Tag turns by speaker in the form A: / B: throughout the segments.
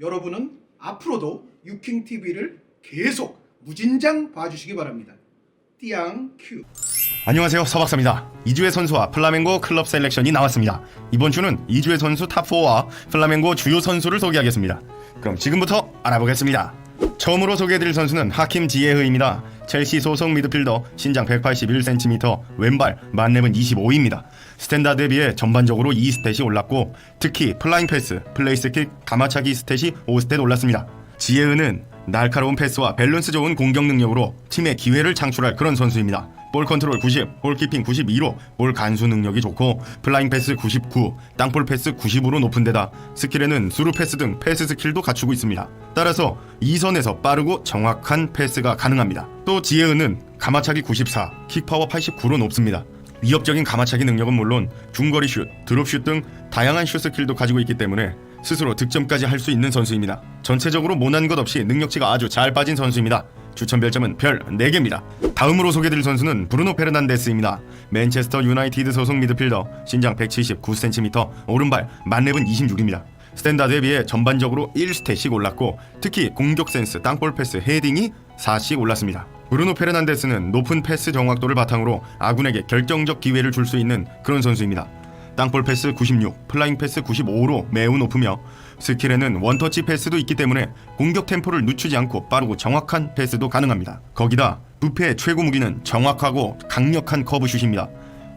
A: 여러분은 앞으로도 유킹 TV를 계속 무진장 봐주시기 바랍니다. 띠양 큐.
B: 안녕하세요 서박사입니다. 이주의 선수와 플라멩고 클럽 셀렉션이 나왔습니다. 이번 주는 이주의 선수 탑4와 플라멩고 주요 선수를 소개하겠습니다. 그럼 지금부터 알아보겠습니다. 처음으로 소개해드릴 선수는 하킴 지에흐입니다. 첼시 소속 미드필더 신장 181cm 왼발 만렙은 25입니다. 스탠다드에 비해 전반적으로 2스탯이 올랐고 특히 플라잉 패스, 플레이스킥, 가마차기 스탯이 5스탯 올랐습니다. 지에흐는 날카로운 패스와 밸런스 좋은 공격 능력으로 팀의 기회를 창출할 그런 선수입니다. 볼 컨트롤 90, 볼 키핑 92로 볼 간수 능력이 좋고 플라잉 패스 99, 땅볼 패스 90으로 높은 데다 스킬에는 수루 패스 등 패스 스킬도 갖추고 있습니다. 따라서 2선에서 빠르고 정확한 패스가 가능합니다. 또 지혜은은 가마차기 94, 킥파워 89로 높습니다. 위협적인 가마차기 능력은 물론 중거리 슛, 드롭슛 등 다양한 슛 스킬도 가지고 있기 때문에 스스로 득점까지 할 수 있는 선수입니다. 전체적으로 모난 것 없이 능력치가 아주 잘 빠진 선수입니다. 추천 별점은 별 4개입니다. 다음으로 소개드릴 선수는 브루노 페르난데스입니다. 맨체스터 유나이티드 소속 미드필더, 신장 179cm, 오른발, 만렙은 26입니다. 스탠다드에 비해 전반적으로 1스탯씩 올랐고 특히 공격 센스, 땅볼 패스, 헤딩이 4씩 올랐습니다. 브루노 페르난데스는 높은 패스 정확도를 바탕으로 아군에게 결정적 기회를 줄 수 있는 그런 선수입니다. 땅볼 패스 96, 플라잉 패스 95로 매우 높으며 스킬에는 원터치 패스도 있기 때문에 공격 템포를 늦추지 않고 빠르고 정확한 패스도 가능합니다. 거기다 부패의 최고 무기는 정확하고 강력한 커브슛입니다.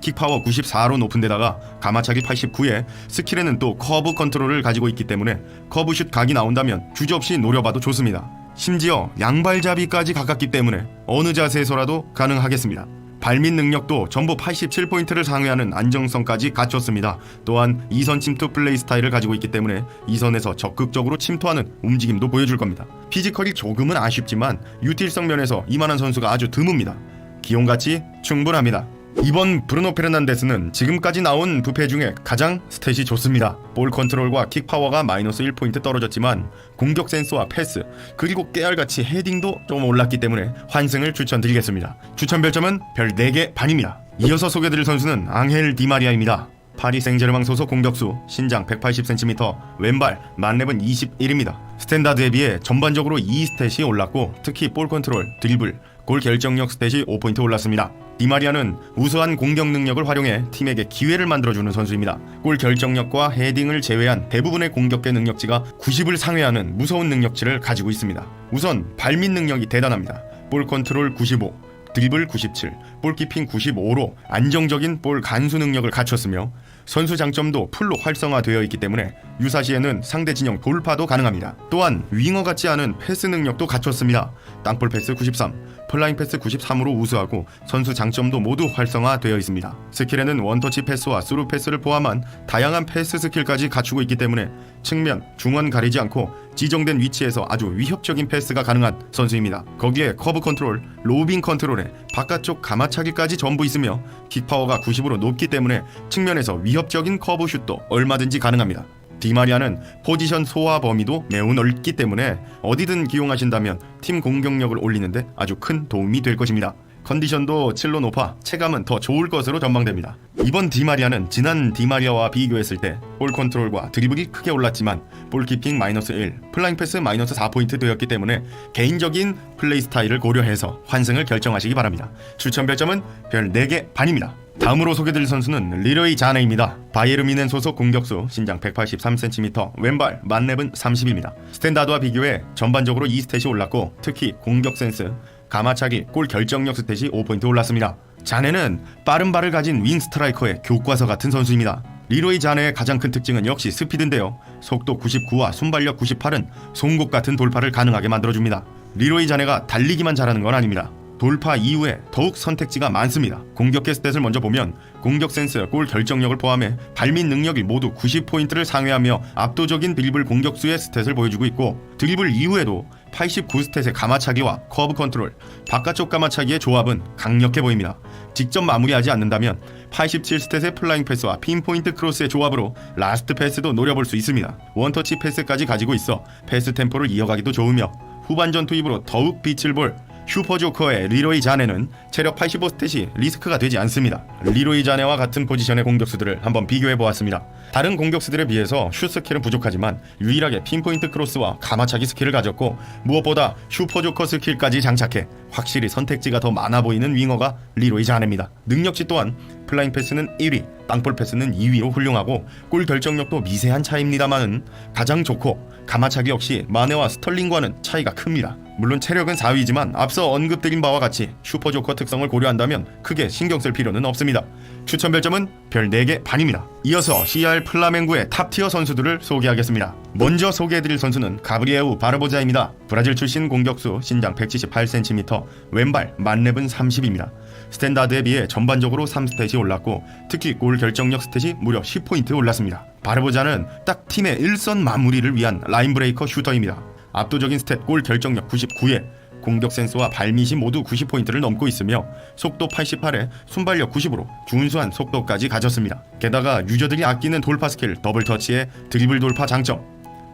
B: 킥파워 94로 높은 데다가 가마차기 89에 스킬에는 또 커브 컨트롤을 가지고 있기 때문에 커브슛 각이 나온다면 주저없이 노려봐도 좋습니다. 심지어 양발잡이까지 가깝기 때문에 어느 자세에서라도 가능하겠습니다. 발밑 능력도 전부 87포인트를 상회하는 안정성까지 갖췄습니다. 또한 이선 침투 플레이 스타일을 가지고 있기 때문에 이선에서 적극적으로 침투하는 움직임도 보여줄 겁니다. 피지컬이 조금은 아쉽지만 유틸성 면에서 이만한 선수가 아주 드뭅니다. 기용가치 충분합니다. 이번 브루노 페르난데스는 지금까지 나온 부패 중에 가장 스탯이 좋습니다. 볼 컨트롤과 킥 파워가 마이너스 1포인트 떨어졌지만 공격 센스와 패스 그리고 깨알같이 헤딩도 좀 올랐기 때문에 환승을 추천드리겠습니다. 추천 별점은 별 4개 반입니다. 이어서 소개드릴 선수는 앙헬 디마리아입니다. 파리 생제르맹 소속 공격수 신장 180cm 왼발 만렙은 21입니다. 스탠다드에 비해 전반적으로 2스탯이 올랐고 특히 볼 컨트롤, 드리블, 골 결정력 스탯이 5포인트 올랐습니다. 디마리아는 우수한 공격 능력을 활용해 팀에게 기회를 만들어주는 선수입니다. 골 결정력과 헤딩을 제외한 대부분의 공격계 능력치가 90을 상회하는 무서운 능력치를 가지고 있습니다. 우선 발밑 능력이 대단합니다. 볼 컨트롤 95, 드리블 97, 볼키핑 95로 안정적인 볼 간수 능력을 갖췄으며 선수 장점도 풀로 활성화되어 있기 때문에 유사시에는 상대 진영 돌파도 가능합니다. 또한 윙어 같지 않은 패스 능력도 갖췄습니다. 땅볼 패스 93, 플라잉 패스 93으로 우수하고 선수 장점도 모두 활성화되어 있습니다. 스킬에는 원터치 패스와 스루 패스를 포함한 다양한 패스 스킬까지 갖추고 있기 때문에 측면, 중원 가리지 않고 지정된 위치에서 아주 위협적인 패스가 가능한 선수입니다. 거기에 커브 컨트롤, 로빙 컨트롤에 바깥쪽 가마차기까지 전부 있으며 킥파워가 90으로 높기 때문에 측면에서 위협적인 커브 슛도 얼마든지 가능합니다. 디마리아는 포지션 소화 범위도 매우 넓기 때문에 어디든 기용하신다면 팀 공격력을 올리는데 아주 큰 도움이 될 것입니다. 컨디션도 7로 높아 체감은 더 좋을 것으로 전망됩니다. 이번 디마리아는 지난 디마리아와 비교했을 때 볼 컨트롤과 드리블이 크게 올랐지만 볼 키핑 마이너스 1, 플라잉 패스 마이너스 4포인트 되었기 때문에 개인적인 플레이 스타일을 고려해서 환승을 결정하시기 바랍니다. 추천 별점은 별 4개 반입니다. 다음으로 소개드릴 선수는 리로이 자네입니다. 바이에르 미넨 소속 공격수 신장 183cm 왼발 만렙은 30입니다. 스탠다드와 비교해 전반적으로 2스탯이 올랐고 특히 공격 센스 가마차기 골 결정력 스탯이 5포인트 올랐습니다. 자네는 빠른 발을 가진 윙 스트라이커의 교과서 같은 선수입니다. 리로이 자네의 가장 큰 특징은 역시 스피드인데요. 속도 99와 순발력 98은 송곳 같은 돌파를 가능하게 만들어줍니다. 리로이 자네가 달리기만 잘하는 건 아닙니다. 돌파 이후에 더욱 선택지가 많습니다. 공격계 스탯을 먼저 보면 공격 센스, 골 결정력을 포함해 발밑 능력이 모두 90포인트를 상회하며 압도적인 드리블 공격수의 스탯을 보여주고 있고 드리블 이후에도 89스탯의 가마차기와 커브 컨트롤, 바깥쪽 가마차기의 조합은 강력해 보입니다. 직접 마무리하지 않는다면 87스탯의 플라잉 패스와 핀포인트 크로스의 조합으로 라스트 패스도 노려볼 수 있습니다. 원터치 패스까지 가지고 있어 패스 템포를 이어가기도 좋으며 후반 전 투입으로 더욱 빛을 볼 슈퍼조커의 리로이 자네는 체력 85 스탯이 리스크가 되지 않습니다. 리로이 자네와 같은 포지션의 공격수들을 한번 비교해 보았습니다. 다른 공격수들에 비해서 슛 스킬은 부족하지만 유일하게 핀포인트 크로스와 가마차기 스킬을 가졌고 무엇보다 슈퍼조커 스킬까지 장착해 확실히 선택지가 더 많아 보이는 윙어가 리로이 자네입니다. 능력치 또한 플라잉 패스는 1위, 땅볼 패스는 2위로 훌륭하고 골 결정력도 미세한 차이입니다만은 가장 좋고 가마차기 역시 마네와 스털링과는 차이가 큽니다. 물론 체력은 4위지만 앞서 언급드린 바와 같이 슈퍼조커 특성을 고려한다면 크게 신경 쓸 필요는 없습니다. 추천 별점은 별 4개 반입니다. 이어서 CR 플라멩구의 탑티어 선수들을 소개하겠습니다. 먼저 소개해드릴 선수는 가브리에우 바르보자입니다. 브라질 출신 공격수 신장 178cm, 왼발 만렙은 30입니다. 스탠다드에 비해 전반적으로 3스탯이 올랐고 특히 골 결정력 스탯이 무려 10포인트 올랐습니다. 바르보자는 딱 팀의 일선 마무리를 위한 라인 브레이커 슈터입니다. 압도적인 스탯 골 결정력 99에 공격 센스와 발밑이 모두 90포인트를 넘고 있으며 속도 88에 순발력 90으로 준수한 속도까지 가졌습니다. 게다가 유저들이 아끼는 돌파 스킬 더블 터치에 드리블 돌파 장점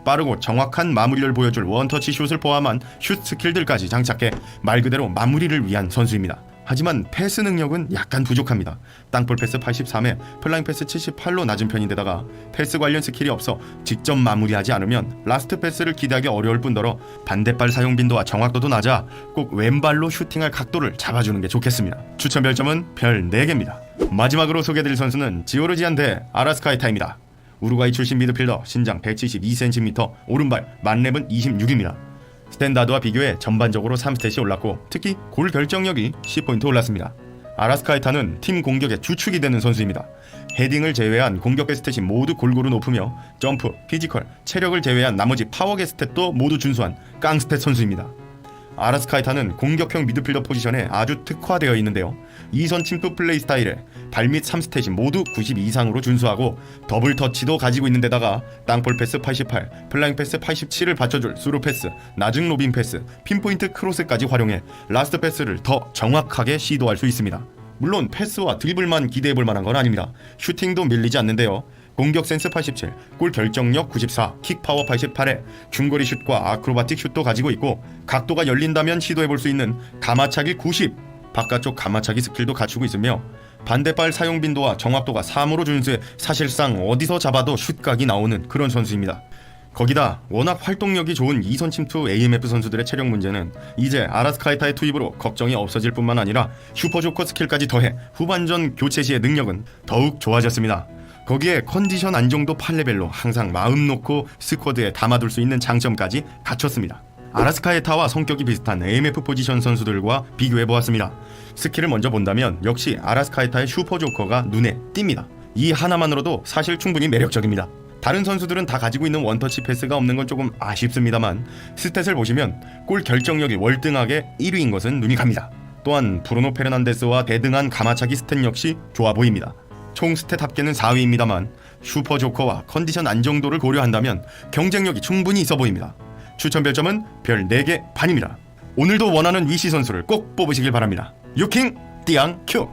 B: 빠르고 정확한 마무리를 보여줄 원터치 슛을 포함한 슛 스킬들까지 장착해 말 그대로 마무리를 위한 선수입니다. 하지만 패스 능력은 약간 부족합니다. 땅볼 패스 83에 플라잉 패스 78로 낮은 편인데다가 패스 관련 스킬이 없어 직접 마무리하지 않으면 라스트 패스를 기대하기 어려울 뿐더러 반대발 사용 빈도와 정확도도 낮아 꼭 왼발로 슈팅할 각도를 잡아주는 게 좋겠습니다. 추천 별점은 별 4개입니다. 마지막으로 소개드릴 선수는 지오르지안 대 아라스카이타입니다. 우루과이 출신 미드필더 신장 172cm 오른발 만렙은 26입니다. 스탠다드와 비교해 전반적으로 3스탯이 올랐고 특히 골 결정력이 10포인트 올랐습니다. 아라스카이타는 팀 공격의 주축이 되는 선수입니다. 헤딩을 제외한 공격의 스탯이 모두 골고루 높으며 점프, 피지컬, 체력을 제외한 나머지 파워의 스탯도 모두 준수한 깡스탯 선수입니다. 아라스카이타는 공격형 미드필더 포지션에 아주 특화되어 있는데요. 이선 침투 플레이 스타일에 발밑 3스탯이 모두 90 이상으로 준수하고 더블 터치도 가지고 있는 데다가 땅볼 패스 88, 플라잉 패스 87을 받쳐줄 스루 패스, 낮은 로빙 패스, 핀포인트 크로스까지 활용해 라스트 패스를 더 정확하게 시도할 수 있습니다. 물론 패스와 드리블만 기대해 볼 만한 건 아닙니다. 슈팅도 밀리지 않는데요. 공격 센스 87, 골 결정력 94, 킥 파워 88에 중거리 슛과 아크로바틱 슛도 가지고 있고 각도가 열린다면 시도해 볼 수 있는 가마차기 90, 바깥쪽 가마차기 스킬도 갖추고 있으며 반대발 사용 빈도와 정확도가 3으로 준수해 사실상 어디서 잡아도 슛각이 나오는 그런 선수입니다. 거기다 워낙 활동력이 좋은 이선 침투 AMF 선수들의 체력 문제는 이제 아라스카이타의 투입으로 걱정이 없어질 뿐만 아니라 슈퍼조커 스킬까지 더해 후반전 교체 시의 능력은 더욱 좋아졌습니다. 거기에 컨디션 안정도 8레벨로 항상 마음 놓고 스쿼드에 담아둘 수 있는 장점까지 갖췄습니다. 아라스카에타와 성격이 비슷한 AMF 포지션 선수들과 비교해 보았습니다. 스킬을 먼저 본다면 역시 아라스카에타의 슈퍼 조커가 눈에 띕니다. 이 하나만으로도 사실 충분히 매력적입니다. 다른 선수들은 다 가지고 있는 원터치 패스가 없는 건 조금 아쉽습니다만 스탯을 보시면 골 결정력이 월등하게 1위인 것은 눈이 갑니다. 또한 브루노 페르난데스와 대등한 가마차기 스탯 역시 좋아 보입니다. 총 스탯 합계는 4위입니다만 슈퍼 조커와 컨디션 안정도를 고려한다면 경쟁력이 충분히 있어 보입니다. 추천 별점은 별 4개 반입니다. 오늘도 원하는 위시 선수를 꼭 뽑으시길 바랍니다. 유킹 띠앙 큐